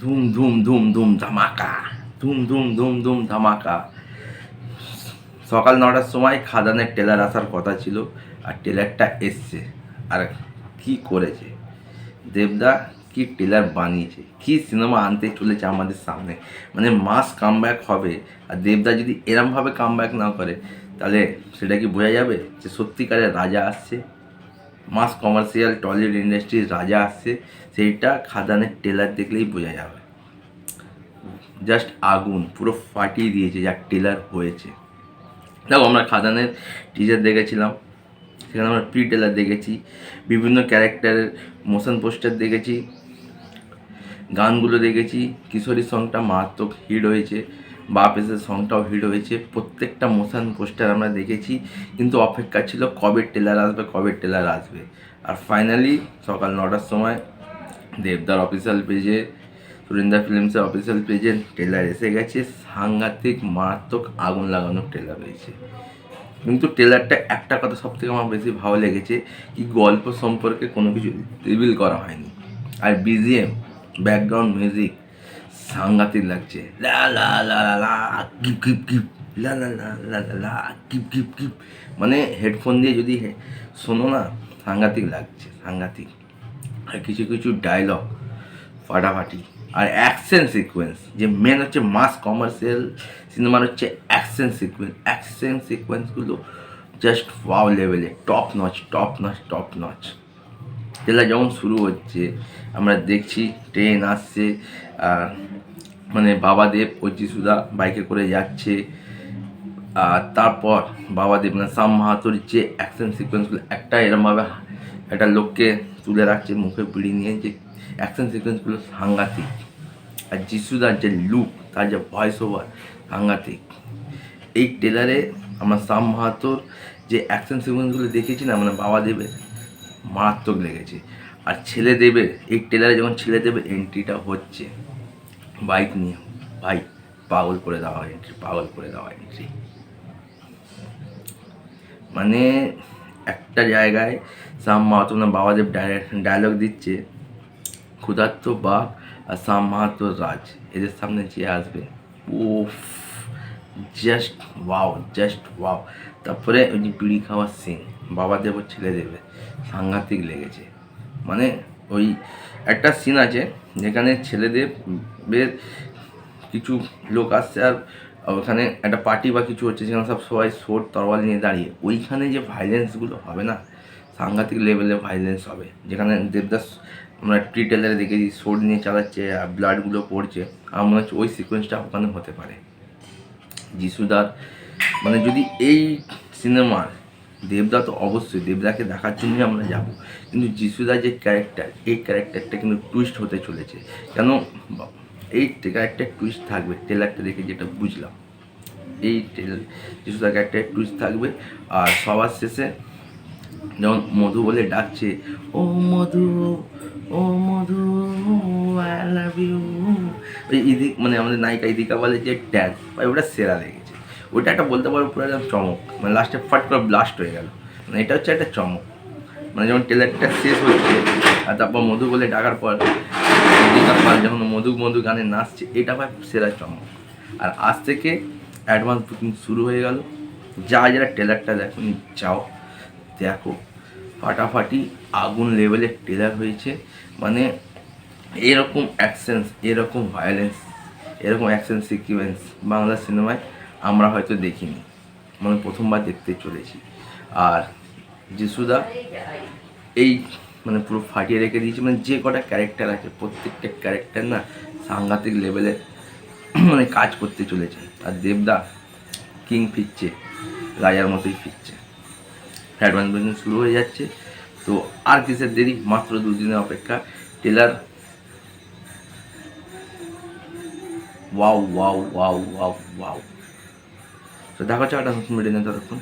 ধুম ধুম ধুম ধুম ধামাকা। ধুম ধুম ধুম ধুম ধামাকা। সকাল নটার সময় খাদানের টেলার আসার কথা ছিল আর টেলারটা এসছে। আর কি করেছে? দেবদা কি টেলার বানিয়েছে? কি সিনেমা আনতে চলেছে আমাদের সামনে? মানে মাস কামব্যাক হবে। আর দেবদা যদি এরমভাবে কামব্যাক না করে, তাহলে সেটা কি বোঝা যাবে যে সত্যিকারের রাজা আসছে? মাস কমার্শিয়াল টলিউড ইন্ডাস্ট্রির রাজা আসছে, সেইটা খাদানের টেলার দেখলেই বোঝা যাবে। জাস্ট আগুন, পুরো ফাটিয়ে দিয়েছে যা টেলার হয়েছে। দেখো আমরা খাদানের টিজার দেখেছিলাম, সেখানে আমরা প্রি টেলার দেখেছি, বিভিন্ন ক্যারেক্টারের মোশন পোস্টার দেখেছি, গানগুলো দেখেছি কিশোরী সংটা মারাত্মক হিট হয়েছে। বাপ এসের সংটাও হিট হয়েছে। প্রত্যেকটা মোশন পোস্টার আমরা দেখেছি। কিন্তু অপেক্ষা ছিল কবে টেলার আসবে, কবে টেলার আসবে। আর ফাইনালি সকাল নটার সময় দেবদার অফিসিয়াল পেজে সুরিন্দা ফিল্মসের অফিসিয়াল পেজে টেলার এসে গেছে। সাংঘাতিক, মারাত্মক আগুন লাগানো টেলার হয়েছে। কিন্তু টেলারটা একটা কথা সব থেকে আমার বেশি ভালো লেগেছে কি গল্প সম্পর্কে কোনো কিছু রিভিল করা হয়নি। আর বিজিএম ব্যাকগ্রাউন্ড মিউজিক সাংঘাতিক লাগছে। লা লা লা লা লা লা লা লা লা লা লা মানে হেডফোন দিয়ে যদি শোনো না, সাংঘাতিক লাগছে, সাংঘাতিক। আর কিছু কিছু ডায়লগ ফাটাফাটি। আর অ্যাকশন সিকোয়েন্স যে মেন হচ্ছে মাস কমার্শিয়াল সিনেমার হচ্ছে অ্যাকশন সিকোয়েন্স অ্যাকশন সিকোয়েন্সগুলো জাস্ট ওয়াও লেভেলে top notch top notch top notch trailer যখন শুরু হচ্ছে, আমরা দেখছি ট্রেন আসছে, আর মানে বাবাদেব ও যিশুদা বাইকে করে যাচ্ছে। আর তারপর বাবাদেব মানে সাম মাহাতোর যে অ্যাকশন সিকোয়েন্সগুলো একটা এরমভাবে একটা লোককে তুলে রাখছে, মুখে বিড়ি নিয়ে যে অ্যাকশন সিকোয়েন্সগুলো সাংঘাতিক। আর যিশুদার যে লুক তার যে ভয়েস ওভার সাংঘাতিক। এই টেলারে আমরা সাম মাহাতোর যে অ্যাকশন সিকোয়েন্সগুলো দেখেছি না মানে বাবা দেবের মারাত্মক লেগেছে। আর ছেলে দেবের এই টেলারে যখন ছেলে দেবের এন্ট্রিটা হচ্ছে বাইক নিয়ে ভাই পাগল করে দেওয়া এন্ট্রি পাগল করে দেওয়া এন্ট্রি মানে একটা জায়গায় সাম মাহাতো না বাবাদেব ডায়লগ দিচ্ছে, ক্ষুধার্ত বাঘ আর সাম মাহাতো রাজ, এদের সামনে যে আসবে ও জাস্ট ওয়াও জাস্ট ওয়াও তারপরে ওই যে বিড়ি খাওয়ার সিন বাবা দেব ছেলে দেবে, সাংঘাতিক লেগেছে। মানে ওই একটা সিন আছে যেখানে ছেলেদের কিছু লোক আসছে আর ওখানে একটা পার্টি বা কিছু হচ্ছে সেখানে সব সবাই সোট তরোয়াল নিয়ে দাঁড়িয়ে। ওইখানে যে ভাইলেন্সগুলো হবে না, সাংঘাতিক লেভেলে ভাইলেন্স হবে। যেখানে দেবদাস আমরা প্রি টেলারে দেখেছি সোট নিয়ে চালাচ্ছে আর ব্লাডগুলো পড়ছে। আমার মনে হচ্ছে ওই সিকোয়েন্সটা ওখানে হতে পারে। যিশুদার মানে যদি এই সিনেমার দেবদা তো অবশ্যই, দেবদাকে দেখার জন্যই আমরা যাব। কিন্তু যিশুদা যে ক্যারেক্টার এই ক্যারেক্টারটা কিন্তু টুইস্ট হতে চলেছে। কেন? এই ক্যারেক্টার টুইস্ট থাকবে ট্রেলারটা দেখে যেটা বুঝলাম। এই ট্রেলার যিশুদার ক্যারেক্টার টুইস্ট থাকবে। আর সবার শেষে যেমন মধু বলে ডাকছে, ও মধু ও মধু আই লাভ ইউ ওই ইদিক মানে আমাদের নায়িকা ইদিকা বলে যে ভাই, ওটা সেরা লেগেছে। ওটা একটা বলতে পারো পুরো একদম চমক। মানে লাস্টে ফাট করে ব্লাস্ট হয়ে গেল। মানে এটা হচ্ছে একটা চমক। মানে যেমন টেলারটা শেষ হচ্ছে, আর তারপর মধু বলে ডাকার পর ইদিকা পাল যখন মধু মধু গানে নাচছে, এটা ভাই সেরা চমক। আর আজ থেকে অ্যাডভান্স বুকিং শুরু হয়ে গেল। যা যারা টেলারটা দেখো যাও দেখো। ফাটাফাটি আগুন লেভেলের টেলার হয়েছে। মানে এরকম অ্যাকশন এরকম ভায়োলেন্স এরকম অ্যাকশন সিকুয়েন্স বাংলা সিনেমায় আমরা হয়তো দেখিনি। মানে প্রথমবার দেখতে চলেছি। আর যিশুদা এই মানে পুরো ফাটিয়ে রেখে দিয়েছে। মানে যে কটা ক্যারেক্টার আছে, প্রত্যেকটা ক্যারেক্টার না সাংঘাতিক লেভেলে মানে কাজ করতে চলেছে। আর দেবদা কিং ফিরছে, রাজার মতোই ফিরছে। অ্যাডভান্স বুকিং শুরু হয়ে যাচ্ছে। তো আর কিসের দেরি? মাত্র দুদিনের অপেক্ষা। Trailer wow wow wow wow wow তো দেখা হচ্ছে একটা নতুন ভিডিও নিয়ে ততক্ষণ